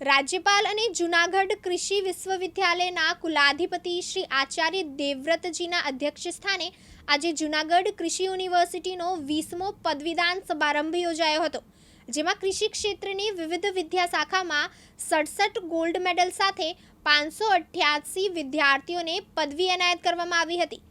રાજ્યપાલ અને જૂનાગઢ કૃષિ વિશ્વવિદ્યાલયના કુલાધિપતિ શ્રી આચાર્ય દેવવ્રતજીના અધ્યક્ષ સ્થાને આજે જૂનાગઢ કૃષિ યુનિવર્સિટીનો વીસમો પદવીદાન સમારંભ યોજાયો હતો, જેમાં કૃષિ ક્ષેત્રની વિવિધ વિદ્યાશાખામાં સડસઠ ગોલ્ડ મેડલ સાથે પાંચસો અઠ્યાસી વિદ્યાર્થીઓને પદવી એનાયત કરવામાં આવી હતી.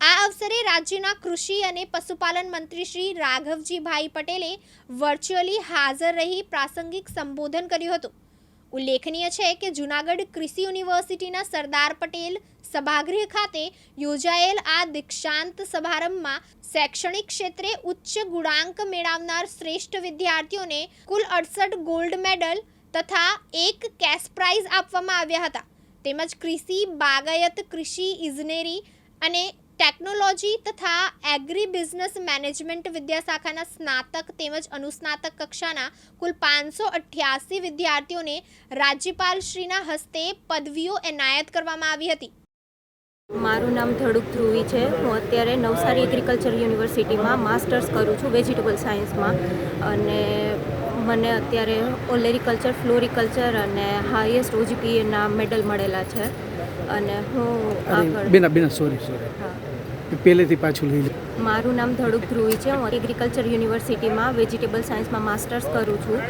આ અવસરે રાજ્યના કૃષિ અને પશુપાલન મંત્રી શ્રી રાઘવજીભાઈ પટેલે વર્ચ્યુઅલી હાજર રહી પ્રાસંગિક સંબોધન કર્યું હતું. ઉલ્લેખનીય છે કે જૂનાગઢ કૃષિ યુનિવર્સિટીના સરદાર પટેલ સભાગૃહ ખાતે યોજાયેલ આ દીક્ષાંત સમારંભમાં શૈક્ષણિક ક્ષેત્રે ઉચ્ચ ગુણાંક મેળવનાર શ્રેષ્ઠ વિદ્યાર્થીઓને કુલ અડસઠ ગોલ્ડ મેડલ તથા એક કેશ પ્રાઇઝ આપવામાં આવ્યા હતા. તેમજ કૃષિ બાગાયત કૃષિ ઇજનેરી અને ટેકનોલોજી તથા એગ્રી બિઝનેસ મેનેજમેન્ટ વિદ્યાશાખાના સ્નાતક તેમજ અનુસ્નાતક કક્ષાના કુલ પાંચસો અઠ્યાસી વિદ્યાર્થીઓને રાજ્યપાલશ્રીના હસ્તે પદવીઓ એનાયત કરવામાં આવી હતી. મારું નામ ધડુક ધ્રુવી છે. હું અત્યારે નવસારી એગ્રીકલ્ચર યુનિવર્સિટીમાં માસ્ટર્સ કરું છું વેજીટેબલ સાયન્સમાં. અને મને અત્યારે ઓલેરીકલ્ચર ફ્લોરિકલ્ચર અને હાઈએસ્ટ ઓજીપીએના મેડલ મળેલા છે. અને હું આગળ બેના બેના સોરી સોરી હા. પહેલેથી પાછું લઈ લે. મારું નામ ધડુક ધ્રુવી છે. હું એગ્રીકલ્ચર યુનિવર્સિટીમાં વેજીટેબલ સાયન્સમાં માસ્ટર્સ કરું છું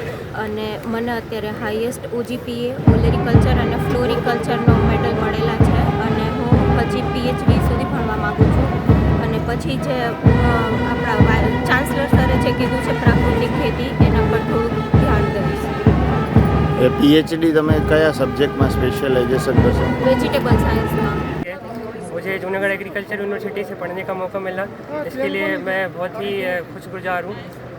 અને મને અત્યારે હાઈએસ્ટ ઓજીપીએ ઓલેરીકલ્ચર અને ફ્લોરિકલ્ચરનો મેડલ મળેલા છે અને હું પછી પીએચડી સુધી ભણવા માગું છું. અને પછી જે આપણા ચાન્સલર સરે જે કીધું છે પ્રાકૃતિક ખેતી એના પર થોડુંક ધ્યાન દઈશ. એ પીએચડી તમે કયા સબ્જેક્ટમાં સ્પેશિયલાઇઝેશન કરશો? વેજીટેબલ સાયન્સમાં मुझे जूनागढ़ एग्रीकल्चर यूनिवर्सिटी से पढ़ने का मौका मिला। इसके लिए मैं बहुत ही खुशगुजार हूँ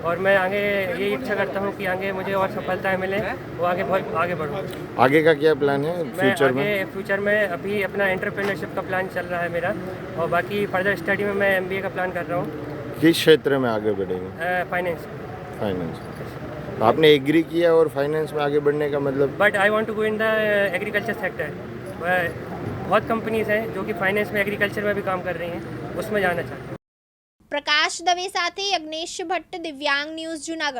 और मैं आगे ये इच्छा करता हूँ कि आगे मुझे और सफलताएँ मिले वो आगे बहुत आगे बढ़ूँ। आगे का क्या प्लान है फ्यूचर में? फ्यूचर में अभी अपना एंटरप्रेन्योरशिप का प्लान चल रहा है मेरा और बाकी फर्दर स्टडी में मैं एमबीए का प्लान कर रहा हूँ। किस क्षेत्र में आगे बढ़ेंगे? फाइनेंस फाइनेंस आपने एग्री किया और फाइनेंस में आगे बढ़ने का मतलब? But I want to go in the agriculture sector बहुत कंपनीज हैं जो कि फाइनेंस में एग्रीकल्चर में भी काम कर रही हैं उसमें जाना चाहते हैं प्रकाश दवे साथ अग्नेश भट्ट दिव्यांग न्यूज़ जूनागढ़